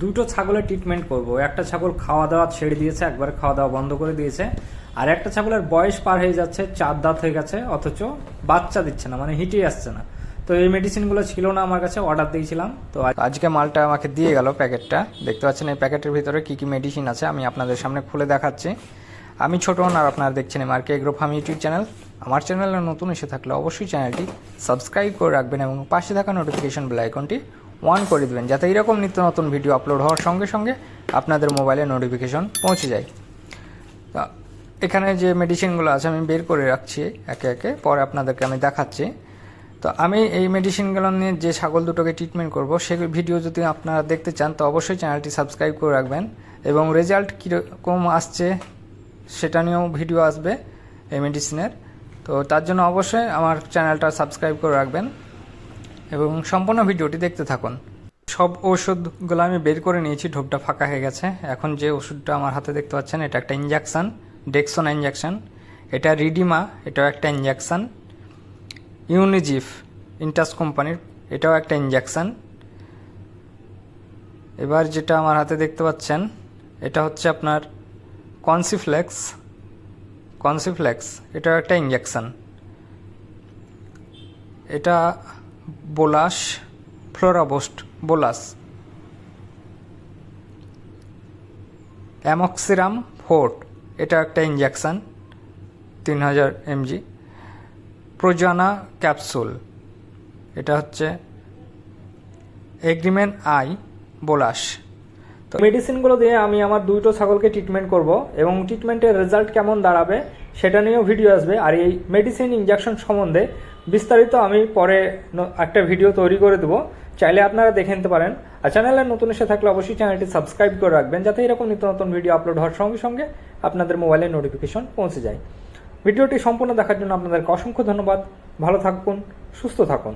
দুটো ছাগলের ট্রিটমেন্ট করব। একটা ছাগল খাওয়া দাওয়া ছেড়ে দিয়েছে, একবারে খাওয়া দাওয়া বন্ধ করে দিয়েছে। আর একটা ছাগলের বয়স পার হয়ে যাচ্ছে, চার দাঁত হয়ে গেছে, অথচ বাচ্চা দিচ্ছে না মানে হিটে আসছে না। তো এই মেডিসিনগুলো ছিল না আমার কাছে অর্ডার দিয়েছিলাম। তো আজকে মালটা আমাকে দিয়ে গেল প্যাকেটটা। দেখতে পাচ্ছেন এই প্যাকেটের ভিতরে কি কি মেডিসিন আছে, আমি আপনাদের সামনে খুলে দেখাচ্ছি। আমি ছোটন আর আপনারা দেখছেন মার্কে এগ্রো ফার্ম ইউটিউব চ্যানেল। আমার চ্যানেলে নতুন এসে থাকলে অবশ্যই চ্যানেলটি সাবস্ক্রাইব করে রাখবেন এবং পাশে থাকা নোটিফিকেশন বেল আইকনটি অন করে দেবেন, যাতে এরকম নিত্য নতুন ভিডিও আপলোড হওয়ার সঙ্গে সঙ্গে আপনাদের মোবাইলে নোটিফিকেশন পৌঁছে যায়। এখানে যে মেডিসিনগুলো আছে, আমি বের করে রাখছি একে একে, পরে আপনাদেরকে আমি দেখাচ্ছি। তো, আমি এই মেডিসিনগুলো নিয়ে যে ছাগল দুটোকে ট্রিটমেন্ট করব, সে ভিডিও যদি আপনারা দেখতে চান, তো অবশ্যই চ্যানেলটি সাবস্ক্রাইব করে রাখবেন। এবং রেজাল্ট কীরকম আসছে, সেটা নিয়েও ভিডিও আসবে এই মেডিসিনের তো, তার জন্য অবশ্যই আমার চ্যানেলটা সাবস্ক্রাইব করে রাখবেন। এবং সম্পূর্ণ ভিডিওটি দেখতে থাকুন। সব ওষুধগুলো আমি বের করে নিয়েছি, ঢোপটা ফাঁকা হয়ে গেছে। এখন যে ওষুধটা আমার হাতে দেখতে পাচ্ছেন, এটা একটা ইঞ্জেকশন ডেক্সন ইঞ্জেকশন এটা রিডিমা এটাও একটা ইঞ্জেকশন ইউনিজিফ ইন্টাস কোম্পানির এটাও একটা ইঞ্জেকশন এবার যেটা আমার হাতে দেখতে পাচ্ছেন, এটা হচ্ছে আপনার কনসিফ্লেক্স কনসিফ্লেক্স এটাও একটা ইঞ্জেকশন এটা বোলাস, ফ্লোরাবোস্ট, বোলাস। অ্যামক্সিরাম ফোর্ট, এটা একটা ইঞ্জেকশন তিন হাজার এমজি। প্রোজানা ক্যাপসুল, এটা হচ্ছে এগ্রিমেন্ট আই, বোলাস। তো মেডিসিনগুলো দিয়ে আমি আমার দুটো ছাগলকে ট্রিটমেন্ট করব এবং ট্রিটমেন্টের রেজাল্ট কেমন দাঁড়াবে, সেটা নিয়েও ভিডিও আসবে। আর এই মেডিসিন ইঞ্জেকশন সম্বন্ধে বিস্তারিত আমি পরে একটা ভিডিও তৈরি করে দেবো। চাইলে আপনারা দেখে নিতে পারেন। আর চ্যানেলে নতুন এসে থাকলে অবশ্যই চ্যানেলটি সাবস্ক্রাইব করে রাখবেন, যাতে এরকম নিত্য নতুন ভিডিও আপলোড হওয়ার সঙ্গে সঙ্গে আপনাদের মোবাইলে নোটিফিকেশন পৌঁছে যায়। ভিডিওটি সম্পূর্ণ দেখার জন্য আপনাদেরকে অসংখ্য ধন্যবাদ। ভালো থাকুন, সুস্থ থাকুন।